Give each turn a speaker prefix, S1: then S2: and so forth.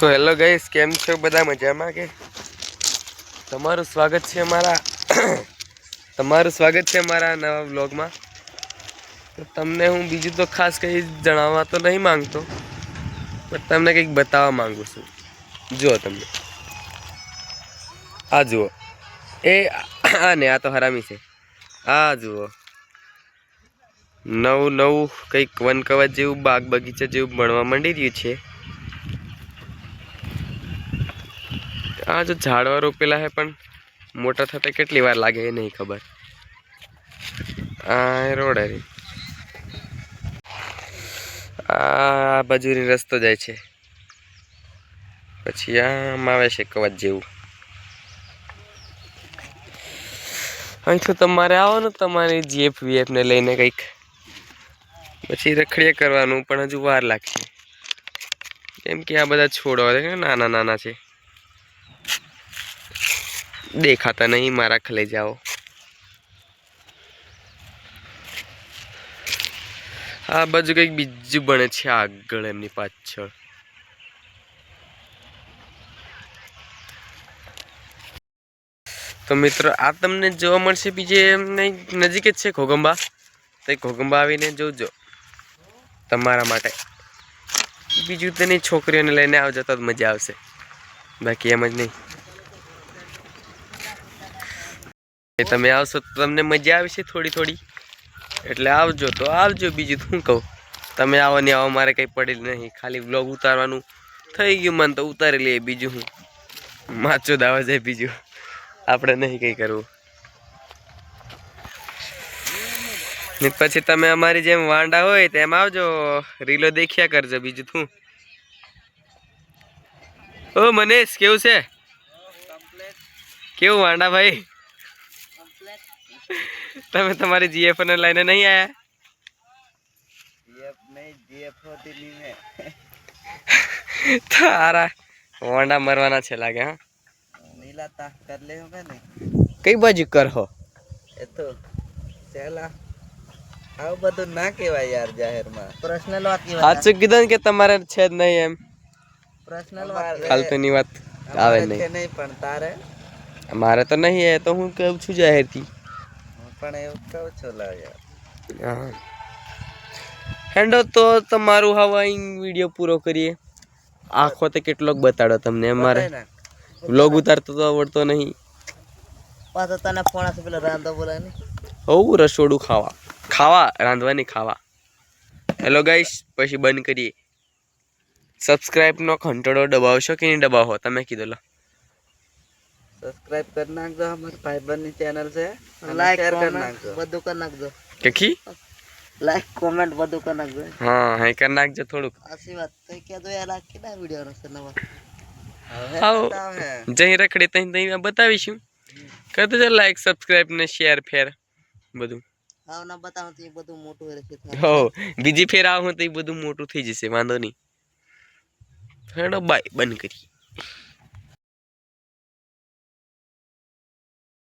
S1: તો હેલો ગઈસ કેમ છો બધા મજામાં કે? તમારું સ્વાગત છે અમારા તમારું સ્વાગત છે અમારા નવા વ્લોગમાં. તો તમને હું બીજું તો ખાસ કંઈ જણાવવા તો નહીં માંગતો, પણ તમને કંઈક બતાવવા માંગુ છું. જુઓ તમને. આ જુઓ. એ આ ને આ તો હરામી છે. આ જુઓ. નવું નવું કંઈક વન કવચ જેવું, બાગ બગીચા જેવું બનવા માંડી રહ્યું છે. આ જો ઝાડવા રોપેલા હે પણ મોટા થતા કેટલી વાર લાગે એ નહીં ખબર. આ રોડ હરી આ બાજુની રસ્તો જાય છે. પછી આમ આવે છે કવચ જેવું. અહીંથી તમારે આવવાનું તમારી જીએફ વીએફને લઈને કંઈક. પછી રખડીએ કરવાનું, પણ હજુ વાર લાગશે. કેમ કે આ બધા છોડવા છે નાના નાના છે. દેખાતા નહીં, મારા ખલે જાઓ. આ બાજુ કંઈક બીજું બને છે આગળ એમની પાછળ. તો મિત્રો, આ તમને જોવા મળશે બીજે નજીક જ છે ઘોગંબા તો ઘોગંબા આવીને જોજો તમારા માટે. બીજું તેની છોકરીઓને લઈને આવજો તો મજા આવશે. બાકી એમ જ નહીં એ તમે આવશો તો તમને મજા આવશે થોડી થોડી. એટલે આવજો તો આવજો બીજું શું કહું. તમે આવો ને આવો મારે કંઈ પડેલ નહીં. ખાલી બ્લોગ ઉતારવાનું થઈ ગયું મને તો ઉતારી લઈએ બીજું હું માચો દાવા જાય બીજું. આપણે નહીં કંઈ કરવું. ને પછી તમે અમારી જેમ વાંડા હોય તેમ આવજો. રીલો દેખ્યા કરજો બીજું શું. ઓ મનેશ કેવું છે? કેવું વાંડા ભાઈ? તમે તમારી જીએફ ને લઈને નહીં આયા? તારા વોંડા મરવાના છે લાગે હા?
S2: નીલાતા કર લે હવે ને
S1: કઈ બાજુ કરહો
S2: એ તો ચાલા આવું બધું ના કહેવાય યાર જાહેરમાં. પર્સનલ વાત.
S1: સાચું કીધું કે તમારે છે જ નહીં એમ.
S2: પર્સનલ વાત.
S1: ફાલતુની વાત આવે નહીં.
S2: નહીં પણ તારે?
S1: મારે તો નહીં એ તો હું કહું છું જાહેરથી.
S2: પણ એવું કહો છો
S1: હેન્ડો તો તમારું હવે વીડિયો પૂરો કરીએ. આખો તો કેટલોક બતાડો તમને અમારે. વ્લોગ ઉતારતો તો આવડતો નહીં.
S2: પાછો તને ફોન આવશે પેલો રાંધો બોલાય ને
S1: હોવું રસોડું ખાવા. ખાવા રાંધવાની ખાવા. હેલો ગાઈસ પછી બંધ કરીએ. સબસ્ક્રાઇબનો ઘંટડો દબાવશો કે નહીં દબાવો? તમે કીધું લો.
S2: સબસ્ક્રાઇબ કરી નાખજો અમારા ભાઈબંધની ચેનલ છે. લાઈક કરી નાખજો. બધું કરી નાખજો.
S1: કેખી?
S2: લાઈક કોમેન્ટ બધું કરી નાખજો.
S1: હા હે કરી નાખજો થોડુંક.
S2: આસી વાત. તો કહેજો યાર આ કેટલા વીડિયો છે નવા?
S1: આવો.
S2: હવે
S1: જઈ રખડે ત્યાં ત્યાં બતાવીશું. કરતો છે લાઈક સબસ્ક્રાઇબ ને શેર ફેર. બધું.
S2: આવ ના બતાવો તો એ બધું મોટું રહેશે
S1: હો બીજી ફેર આવું તો એ બધું મોટું થઈ જશે વાંધો નહીં. હેડો બાય બંધ કરી